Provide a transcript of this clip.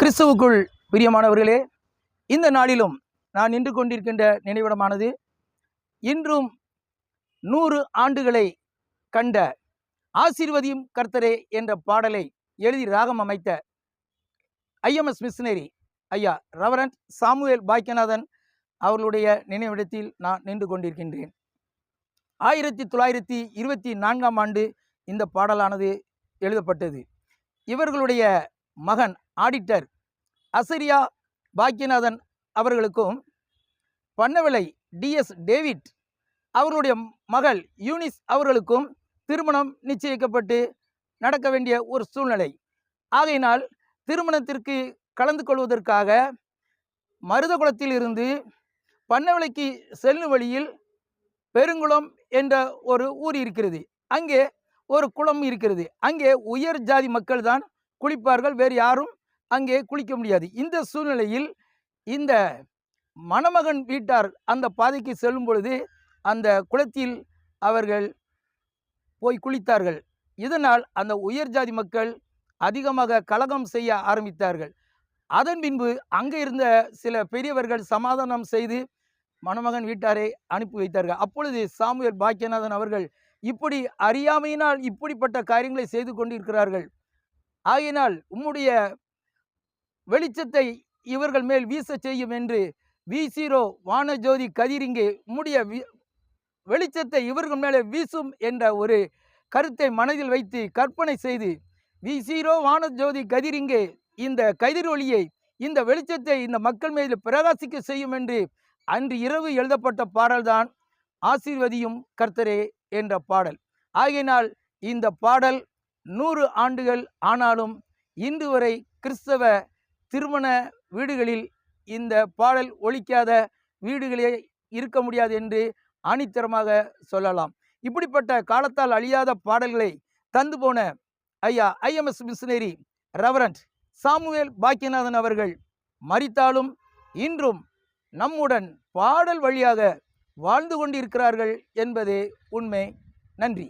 கிறிஸ்துவுக்குள் பிரியமானவர்களே இந்த நாளிலும் நான் நின்று கொண்டிருக்கின்ற நினைவிடமானது இன்றும் நூறு ஆண்டுகளை கண்ட ஆசீர்வதியும் கர்த்தரே என்ற பாடலை எழுதி ராகம் அமைத்த ஐஎம்எஸ் மிஷினரி ஐயா ரவரண்ட் சாமுவேல் பாக்கியநாதன் அவர்களுடைய நினைவிடத்தில் நான் நின்று கொண்டிருக்கின்றேன். ஆயிரத்தி தொள்ளாயிரத்தி இருபத்தி நான்காம் ஆண்டு இந்த பாடலானது எழுதப்பட்டது. இவர்களுடைய மகன் ஆடிட்டர். அசரியா பாக்கியநாதன் அவர்களுக்கும் பண்ணவிலை டிஎஸ் டேவிட் அவர்களுடைய மகள் யூனிஸ் அவர்களுக்கும் திருமணம் நிச்சயிக்கப்பட்டு நடக்க வேண்டிய ஒரு சூழ்நிலை. ஆகையினால் திருமணத்திற்கு கலந்து கொள்வதற்காக மருதகுளத்தில் இருந்து பண்ணவிலைக்கு செல்லும் வழியில் பெருங்குளம் என்ற ஒரு ஊர் இருக்கிறது. அங்கே ஒரு குளம் இருக்கிறது. அங்கே உயர் ஜாதி மக்கள் தான் குளிப்பார்கள். வேறு யாரும் அங்கே குளிக்க முடியாது. இந்த சூழ்நிலையில் இந்த மணமகன் வீட்டார் அந்த பாதைக்கு செல்லும் பொழுது அந்த குளத்தில் அவர்கள் போய் குளித்தார்கள். இதனால் அந்த உயர் ஜாதி மக்கள் அதிகமாக கலகம் செய்ய ஆரம்பித்தார்கள். அதன் பின்பு அங்கே இருந்த சில பெரியவர்கள் சமாதானம் செய்து மணமகன் வீட்டாரை அனுப்பி வைத்தார்கள். அப்பொழுது சாமுவேல் பாக்கியநாதன் அவர்கள் இப்படி அறியாமையினால் இப்படிப்பட்ட காரியங்களை செய்து கொண்டிருக்கிறார்கள். ஆகினால் உம்முடைய வெளிச்சத்தை இவர்கள் மேல் வீச செய்யும் என்று வீசிரோ வானஜோதி கதிரிங்கே முடிய வெளிச்சத்தை இவர்கள் மேலே வீசும் என்ற ஒரு கருத்தை மனதில் வைத்து கற்பனை செய்து வீசிரோ வானஜோதி கதிரிங்கே இந்த கதிர் ஒளியை இந்த வெளிச்சத்தை இந்த மக்கள் மீது பிரகாசிக்க செய்யும் என்று அன்று இரவு எழுதப்பட்ட பாடல்தான் ஆசீர்வதியும் கர்த்தரே என்ற பாடல். ஆகையினால் இந்த பாடல் நூறு ஆண்டுகள் ஆனாலும் இன்று வரை கிறிஸ்தவ திருமண வீடுகளில் இந்த பாடல் ஒழிக்காத வீடுகளே இருக்க முடியாது என்று ஆணித்தரமாக சொல்லலாம். இப்படிப்பட்ட காலத்தால் அழியாத பாடல்களை தந்து போன ஐயா IMS missionary reverend Samuel Bakkiyanathan அவர்கள் மறித்தாலும் இன்றும் நம்முடன் பாடல் வழியாக வாழ்ந்து கொண்டிருக்கிறார்கள் என்பதே உண்மை. நன்றி.